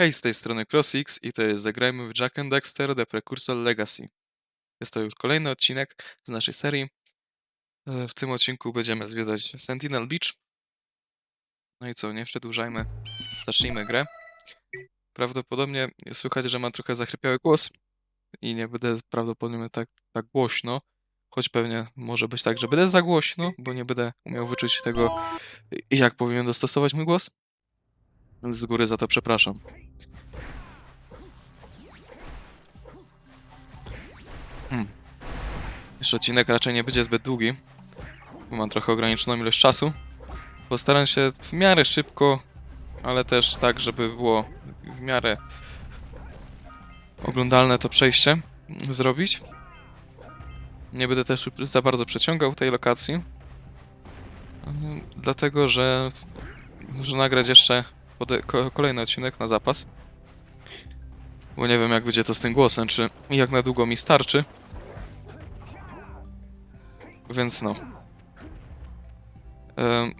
Hej, z tej strony CrossX i to jest Zagrajmy w Jack and Dexter The Precursor Legacy. Jest to już kolejny odcinek z naszej serii. E, W tym odcinku będziemy zwiedzać Sentinel Beach. No i co, nie przedłużajmy, zacznijmy grę. Prawdopodobnie słychać, że mam trochę zachrypiały głos i nie będę prawdopodobnie tak, tak głośno, choć pewnie może być tak, że będę za głośno, bo nie będę umiał wyczuć tego, jak powinien dostosować mój głos. Z góry za to przepraszam. Hmm. Jeszcze odcinek raczej nie będzie zbyt długi, bo mam trochę ograniczoną ilość czasu. Postaram się w miarę szybko, ale też tak, żeby było w miarę oglądalne to przejście zrobić. Nie będę też za bardzo przeciągał tej lokacji, dlatego że muszę nagrać jeszcze kolejny odcinek na zapas. Bo nie wiem, jak będzie to z tym głosem, czy jak na długo mi starczy. Więc no.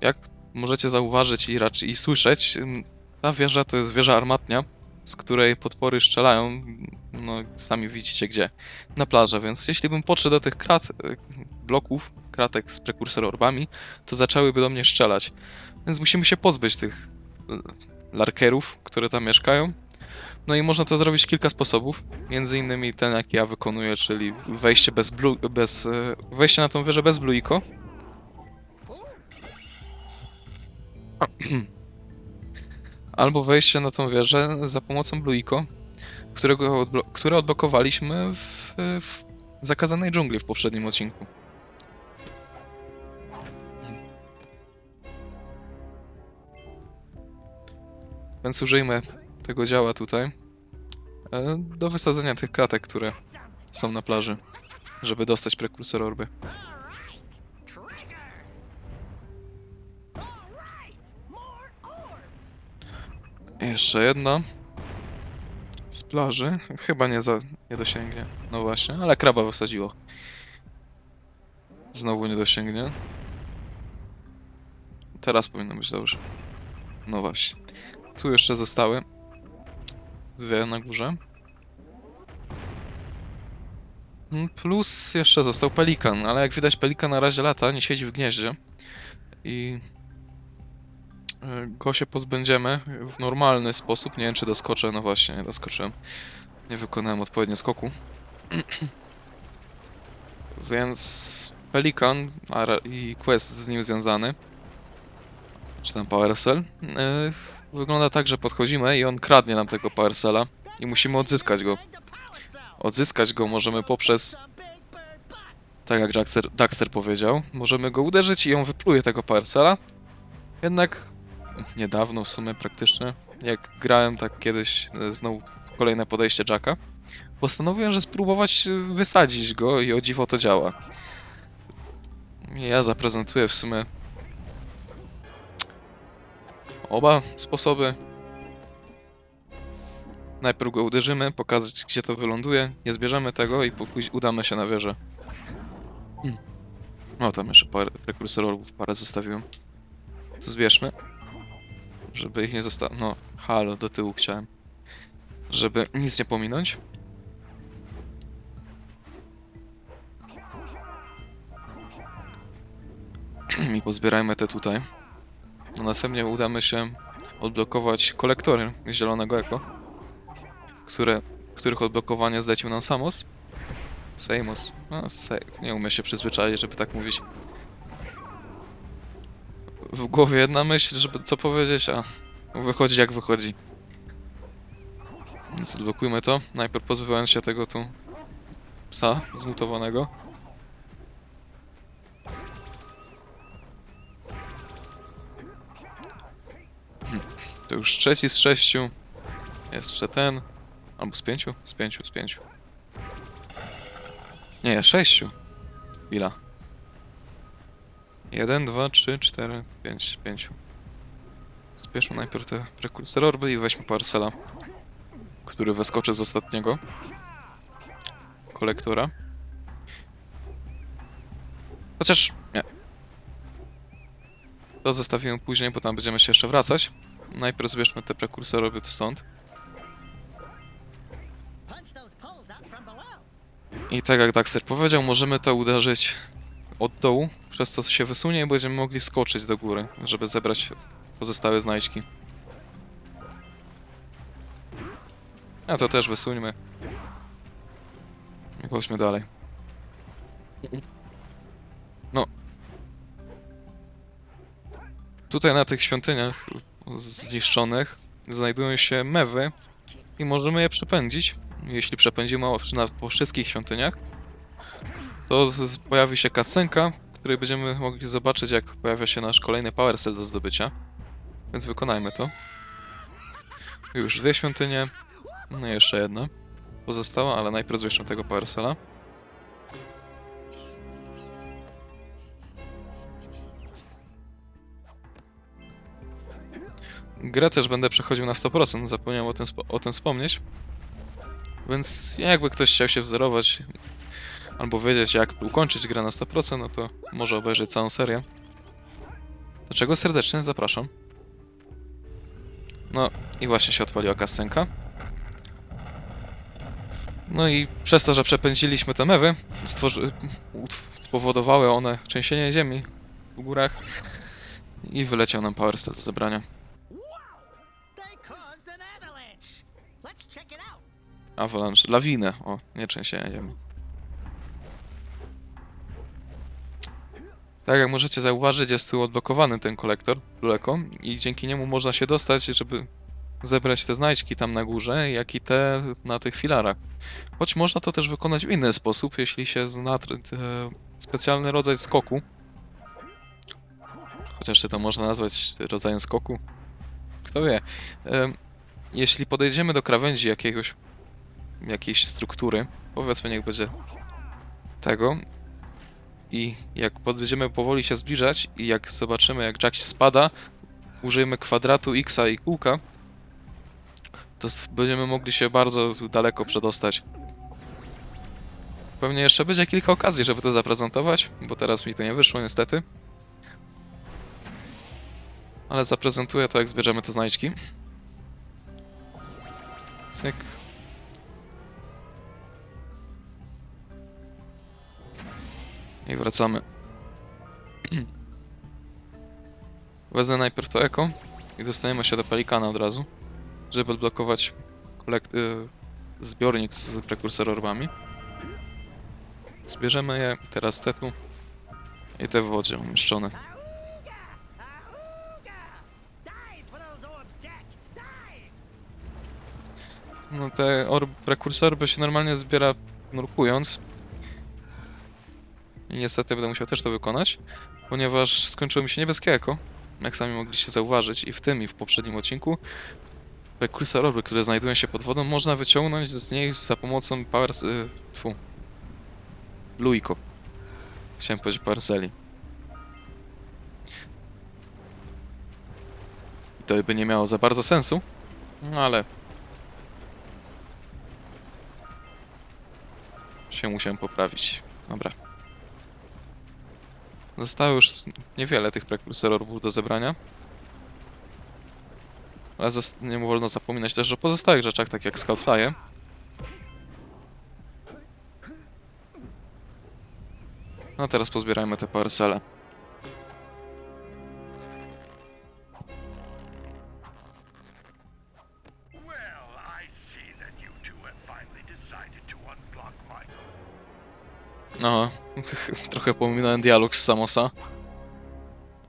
Jak możecie zauważyć i raczej i słyszeć, ta wieża to jest wieża armatnia, z której potwory strzelają, no sami widzicie gdzie, na plażę, więc jeśli bym podszedł do tych krat, e, bloków, kratek z prekursor orbami, to zaczęłyby do mnie strzelać. Więc musimy się pozbyć tych larkerów, które tam mieszkają. No i można to zrobić w kilka sposobów. Między innymi ten, jaki ja wykonuję, czyli wejście bez blu, bez, e, wejście na tą wieżę bez bluiko. Albo wejście na tą wieżę za pomocą bluiko, którego odblo- które odblokowaliśmy w, w zakazanej dżungli w poprzednim odcinku. Więc użyjmy tego działa tutaj e, do wysadzenia tych kratek, które są na plaży, żeby dostać prekursor orby. Jeszcze jedna z plaży. Chyba nie, za, nie dosięgnie. No właśnie, ale kraba wysadziło. Znowu nie dosięgnie. Teraz powinno być dobrze. No właśnie. Tu jeszcze zostały dwie na górze. Mm, Plus jeszcze został pelikan, ale jak widać pelikan na razie lata, nie siedzi w gnieździe. I e, go się pozbędziemy w normalny sposób. Nie wiem czy doskoczę, no właśnie, nie doskoczyłem. Nie wykonałem odpowiednio skoku. Więc pelikan i quest z nim związany, czy ten power cell, e, wygląda tak, że podchodzimy i on kradnie nam tego power cella i musimy odzyskać go. Odzyskać go możemy poprzez, tak jak Daxter, Daxter powiedział, możemy go uderzyć i on wypluje tego power cella. Jednak niedawno w sumie praktycznie, jak grałem tak kiedyś, e, znowu kolejne podejście Jacka, postanowiłem, że spróbować e, wysadzić go i o dziwo to działa. Ja zaprezentuję w sumie oba sposoby. Najpierw go uderzymy, pokazać gdzie to wyląduje, nie zbierzemy tego i udamy się na wieżę. Hmm. No tam jeszcze parę prekursorów parę zostawiłem. To zbierzmy. Żeby ich nie zostało. No, halo, do tyłu chciałem. Żeby nic nie pominąć. I pozbierajmy te tutaj. Następnie udamy się odblokować kolektory zielonego eko, które, których odblokowanie zlecił nam Samos. Samos. No, se, nie umiem się przyzwyczaić, żeby tak mówić. W głowie jedna myśl, żeby co powiedzieć, a wychodzi jak wychodzi. Więc odblokujmy to. Najpierw pozbywając się tego tu psa zmutowanego. To już trzeci z sześciu. Jeszcze ten. Albo z pięciu? Z pięciu, z pięciu. Nie, sześciu. Chwila. Jeden, dwa, trzy, cztery, pięć, pięciu. Zbierzmy najpierw te prekursor orby i weźmy parcela, który wyskoczył z ostatniego kolektora. Chociaż nie. To zostawiłem później, bo tam będziemy się jeszcze wracać. Najpierw zbierzmy te prekursorowe tu stąd. I tak jak Daxter powiedział, możemy to uderzyć od dołu, przez co się wysunie i będziemy mogli skoczyć do góry, żeby zebrać pozostałe znajdźki. A to też wysuńmy. I chodźmy dalej. No. Tutaj na tych świątyniach zniszczonych znajdują się mewy i możemy je przepędzić. Jeśli przepędzimy na, po wszystkich świątyniach, to pojawi się kasenka, w której będziemy mogli zobaczyć, jak pojawia się nasz kolejny power cell do zdobycia. Więc wykonajmy to. Już dwie świątynie, no i jeszcze jedna pozostała, ale najpierw zbierzmy tego power cella. Grę też będę przechodził na 100%, zapomniałem o tym, o tym wspomnieć. Więc jakby ktoś chciał się wzorować albo wiedzieć jak ukończyć grę na 100%, no to może obejrzeć całą serię. Do czego serdecznie zapraszam. No i właśnie się odpaliła kasenka. No i przez to, że przepędziliśmy te mewy, stworzy... spowodowały one trzęsienie ziemi w górach i wyleciał nam Power Stat do zebrania. Avalanche, lawinę, o, nie trzęsienie ziemi. Tak jak możecie zauważyć, jest tu odblokowany ten kolektor Luleko i dzięki niemu można się dostać, żeby zebrać te znajdźki tam na górze, jak i te na tych filarach. Choć można to też wykonać w inny sposób, jeśli się zna specjalny rodzaj skoku. Chociaż czy to można nazwać rodzajem skoku? Kto wie. Jeśli podejdziemy do krawędzi jakiegoś jakiejś struktury, powiedzmy niech będzie tego i jak będziemy powoli się zbliżać i jak zobaczymy jak Jack się spada, użyjemy kwadratu X i kółka, to będziemy mogli się bardzo daleko przedostać. Pewnie jeszcze będzie kilka okazji, żeby to zaprezentować, bo teraz mi to nie wyszło niestety. Ale zaprezentuję to jak zbierzemy te znajdźki. Cyk. I wracamy. Wezmę najpierw to eko i dostaniemy się do pelikana od razu, żeby odblokować kolekt- y- zbiornik z prekursororami. Zbierzemy je, teraz te tu i te w wodzie umieszczone. No te orb prekursory by się normalnie zbiera nurkując. I niestety będę musiał też to wykonać, ponieważ skończyło mi się niebieskie eko, jak sami mogliście zauważyć i w tym i w poprzednim odcinku. Prekursor orby, które znajdują się pod wodą, można wyciągnąć z niej za pomocą power... Y, tfu. Luiko. Chciałem powiedzieć parceli. I to by nie miało za bardzo sensu, no ale się musiałem poprawić. Dobra. Zostało już niewiele tych prekursorów do zebrania. Ale nie wolno zapominać też o pozostałych rzeczach, tak jak Scoutfire. No teraz pozbierajmy te parcele. No, trochę pominąłem dialog z Samosa.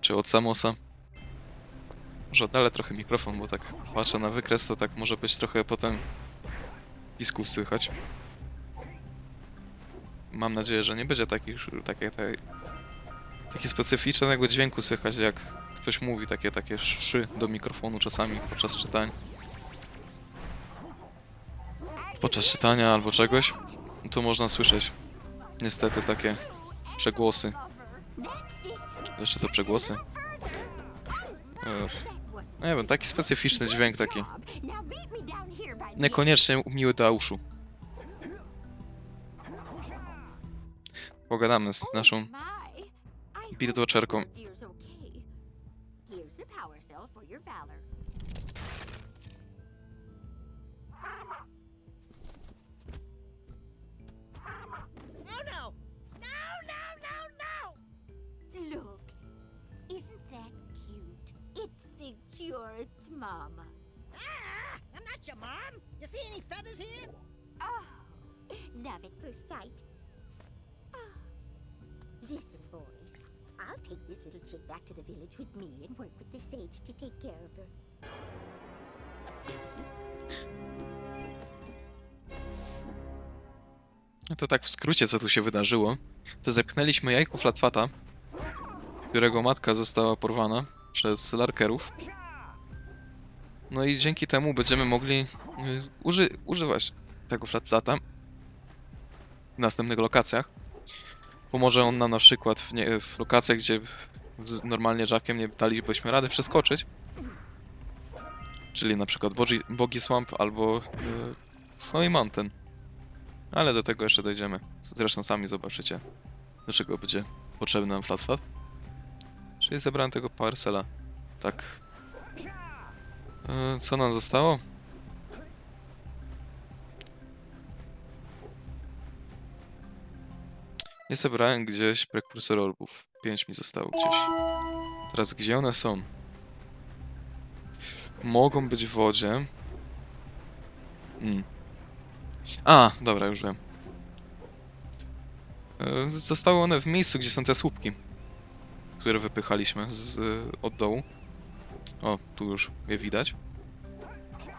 Czy od Samosa. Może oddalę trochę mikrofon, bo tak patrzę na wykres, to tak może być trochę potem pisków słychać. Mam nadzieję, że nie będzie takich, takie, takie, takie specyficznego dźwięku słychać, jak ktoś mówi, takie, takie szy do mikrofonu czasami podczas czytań. Podczas czytania albo czegoś, to można słyszeć niestety takie przegłosy. Jeszcze te przegłosy. Ech, nie wiem, taki specyficzny dźwięk taki. Niekoniecznie miły do uszu. Pogadamy z naszą birdwatcherką. Mama. Ah, I'm not your mom. You see any feathers here? Oh, love at first sight. Ah. Listen, boys. I'll take this little chick back to the village with me and work with the sage to take care of her. No to tak w skrócie, co tu się wydarzyło. To zepchnęliśmy jajko Flatfata, którego matka została porwana przez larkerów. No i dzięki temu będziemy mogli y, uży używać tego Flatfata w następnych lokacjach. Pomoże on nam na przykład w, nie w lokacjach, gdzie normalnie Jackiem nie dalibyśmy rady przeskoczyć. Czyli na przykład Bogi, Bogi Swamp albo y, Snowy Mountain. Ale do tego jeszcze dojdziemy. Zresztą sami zobaczycie, do czego będzie potrzebny nam Flatfat. Czyli zebrałem tego parcela. Tak. E, co nam zostało? Nie zebrałem gdzieś prekursor orbów. Pięć mi zostało gdzieś. Teraz gdzie one są? Mogą być w wodzie. Hmm. A, dobra, już wiem. E, Zostały one w miejscu, gdzie są te słupki, które wypychaliśmy z, e, od dołu. O, tu już je widać.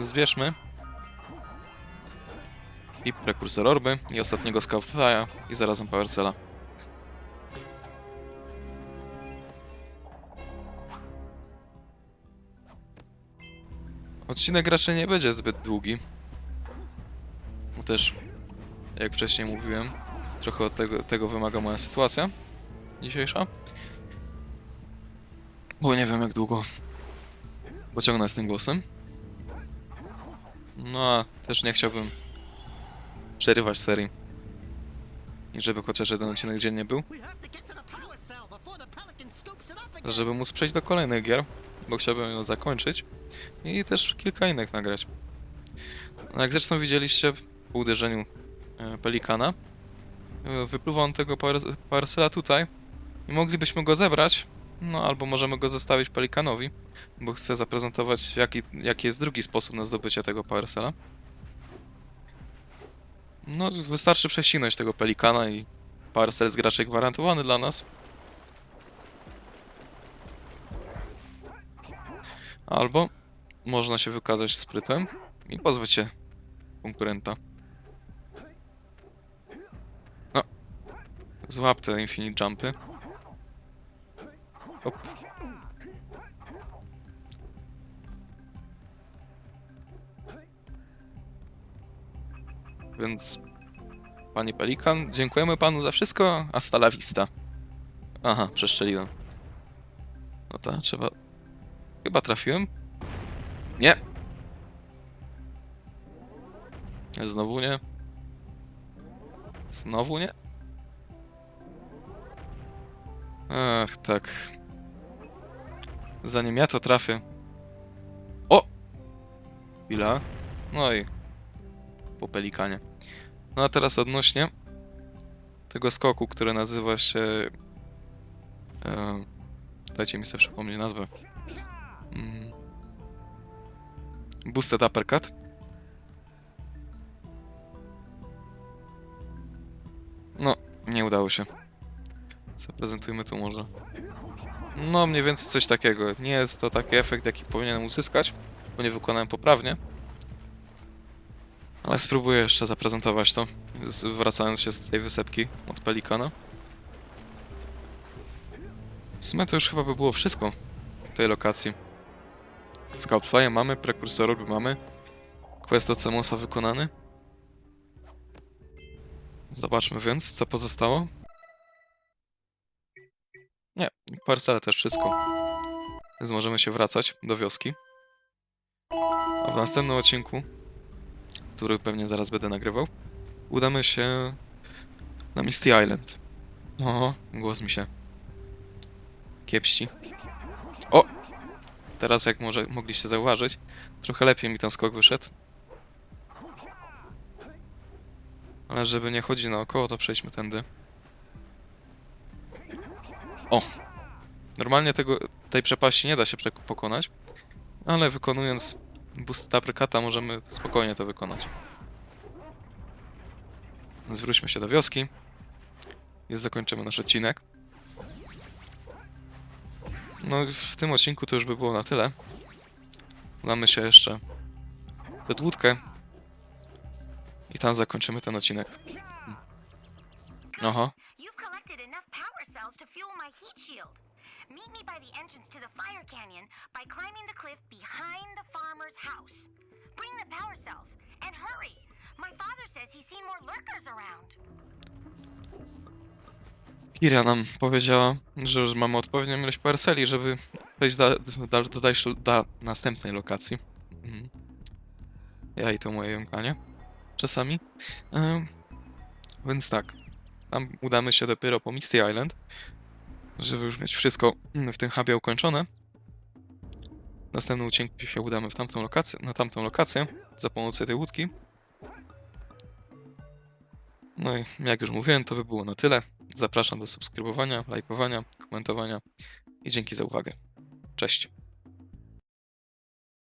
Zbierzmy. I prekursor orby, i ostatniego Scoutfly'a, i zarazem Powercella. Odcinek raczej nie będzie zbyt długi. Bo też, jak wcześniej mówiłem, trochę od tego, tego wymaga moja sytuacja dzisiejsza. Bo nie wiem jak długo pociągnę z tym głosem. No a też nie chciałbym przerywać serii. I żeby chociaż jeden odcinek dziennie był. Żeby móc przejść do kolejnych gier, bo chciałbym ją zakończyć i też kilka innych nagrać. No jak zresztą widzieliście po uderzeniu e, Pelikana, e, wypływa on tego par- parcela tutaj i moglibyśmy go zebrać, no albo możemy go zostawić Pelikanowi, bo chcę zaprezentować jaki, jaki jest drugi sposób na zdobycie tego parcela. No wystarczy prześcinać tego Pelikana i parcel jest raczej gwarantowany dla nas. Albo można się wykazać sprytem i pozbyć się konkurenta. No. Złap te infinite jumpy. Hop. Więc, panie Pelikan, dziękujemy panu za wszystko. Hasta la vista. Aha, przeszczeliłem. No to trzeba Chyba trafiłem. Nie. Znowu nie. Znowu nie. Ach, tak. Zanim ja to trafię. O! Chwila. No i po pelikanie. No a teraz odnośnie tego skoku, który nazywa się... E, dajcie mi sobie przypomnieć nazwę. Mm. Boosted Uppercut. No, nie udało się. Zaprezentujmy tu może. No, mniej więcej coś takiego. Nie jest to taki efekt, jaki powinienem uzyskać, bo nie wykonałem poprawnie. Ale spróbuję jeszcze zaprezentować to, wracając się z tej wysepki od Pelikana. W sumie to już chyba by było wszystko w tej lokacji. Scoutfire mamy, prekursorów mamy. Quest od Samusa wykonany. Zobaczmy więc, co pozostało. Nie, parcele też wszystko. Więc możemy się wracać do wioski. A w następnym odcinku, który pewnie zaraz będę nagrywał, udamy się na Misty Island. O, głos mi się kiepści. O! Teraz, jak może mogliście zauważyć, trochę lepiej mi ten skok wyszedł. Ale żeby nie chodzić naokoło, to przejdźmy tędy. O! Normalnie tego, tej przepaści nie da się pokonać. ale wykonując boost aprykata możemy spokojnie to wykonać. Zwróćmy się do wioski i zakończymy nasz odcinek. No w tym odcinku to już by było na tyle. Udamy się jeszcze przed łódkę i tam zakończymy ten odcinek. Aha. Cells to fuel my heat shield. Meet me by the entrance to the fire canyon by climbing the cliff behind the farmer's house. Bring the power cells and hurry. My father says he's seen more lurkers around. Kira nam powiedziała, że już mamy odpowiednią ilość parceli, żeby przejść do, dalszej, do następnej lokacji. Mhm. Ja i to moje jąkanie. Czasami. Em, więc tak. Tam udamy się dopiero po Misty Island, żeby już mieć wszystko w tym hubie ukończone. Następnym odcinku się udamy w tamtą lokację, na tamtą lokację za pomocą tej łódki. No i jak już mówiłem, to by było na tyle. Zapraszam do subskrybowania, lajkowania, komentowania i dzięki za uwagę. Cześć.